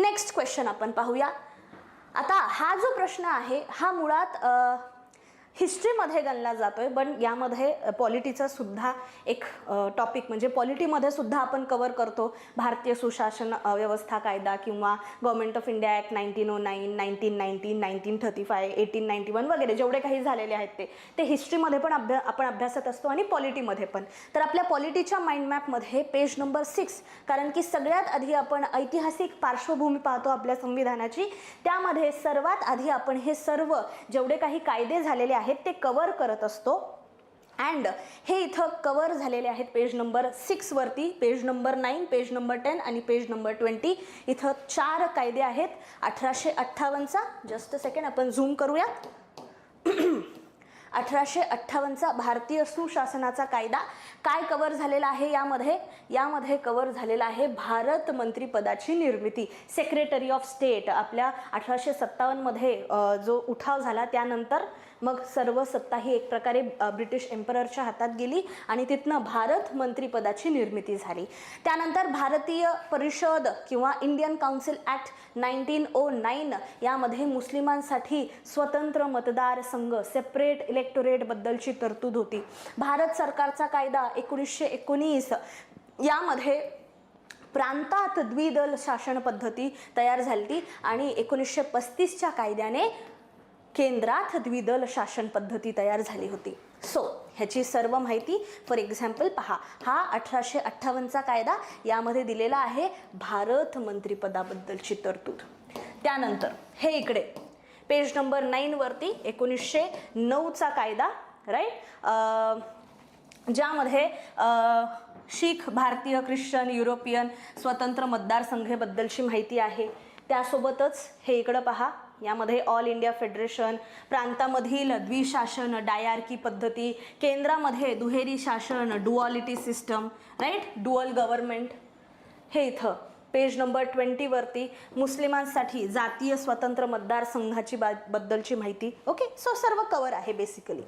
Next question आपण पाहूया. आता हा जो प्रश्न आहे हा मुळात हिस्ट्रीमध्ये गणला जातोय पण यामध्ये पॉलिटीचा सुद्धा एक टॉपिक म्हणजे पॉलिटीमध्ये सुद्धा आपण कवर करतो. भारतीय सुशासन व्यवस्था कायदा किंवा government of India act nineteen o nine nineteen nineteen nineteen thirty five eighteen ninety one वगैरे जेवढे काही झालेले आहेत ते ते हिस्ट्रीमध्ये पण अभ्या आपण अभ्यासत असतो आणि पॉलिटीमध्ये पण. तर आपल्या पॉलिटीच्या माइंड मॅपमध्ये पेज नंबर सिक्स कारण की सगळ्यात आधी आपण ऐतिहासिक पार्श्वभूमी पाहतो आपल्या संविधानाची त्यामध्ये सर्वात आधी आपण हे सर्व जेवढे काही कायदे झालेले आहेत आहेत ते कवर करत असतो. अँड हे इथं कवर झालेले आहेत page number सिक्सवरती page number nine page number ten आणि पेज नंबर ट्वेंटी इथं चार कायदे आहेत. अठराशे अठ्ठावन्नचा. जस्ट सेकंड आपण झूम करूयात. अठराशे अठ्ठावन्नचा भारतीय सुशासनाचा कायदा काय कवर झालेला आहे यामध्ये? यामध्ये कवर झालेला आहे भारत मंत्रिपदाची निर्मिती. सेक्रेटरी ऑफ स्टेट आपल्या अठराशे सत्तावन्नमध्ये जो उठाव झाला त्यानंतर मग सर्व सत्ता ही एक प्रकारे ब्रिटिश एम्पररच्या हातात गेली आणि तिथनं भारत मंत्रिपदाची निर्मिती झाली. त्यानंतर भारतीय परिषद किंवा Indian council act nineteen o nine यामध्ये मुस्लिमांसाठी स्वतंत्र मतदार संघ सेपरेट इलेक्टोरेटबद्दलची तरतूद होती. भारत सरकारचा कायदा एकोणीसशे एकोणीस यामध्ये प्रांतात द्विदल शासन पद्धती तयार झाली आणि एकोणीसशे पस्तीसच्या कायद्याने केंद्रात द्विदल शासन पद्धती तयार झाली होती. सो ह्याची सर्व माहिती फॉर एक्झाम्पल पहा. हा अठराशे अठ्ठावन्नचा कायदा यामध्ये दिलेला आहे भारत मंत्रिपदाबद्दलची तरतूद. त्यानंतर हे इकडे. पेज नंबर नाईनवरती एकोणीसशे नऊचा कायदा राईट ज्यामध्ये शीख भारतीय ख्रिश्चन युरोपियन स्वतंत्र मतदारसंघेबद्दलची माहिती आहे. त्यासोबतच हे इकडं पहा. यामध्ये ऑल इंडिया फेडरेशन प्रांतामधील द्विशासन डायार्की पद्धती केंद्रामध्ये दुहेरी शासन duality system right dual government हे इथं. पेज नंबर ट्वेंटीवरती मुस्लिमांसाठी जातीय स्वतंत्र मतदारसंघाची बा बद्दलची माहिती. ओके सो सर्व कवर आहे बेसिकली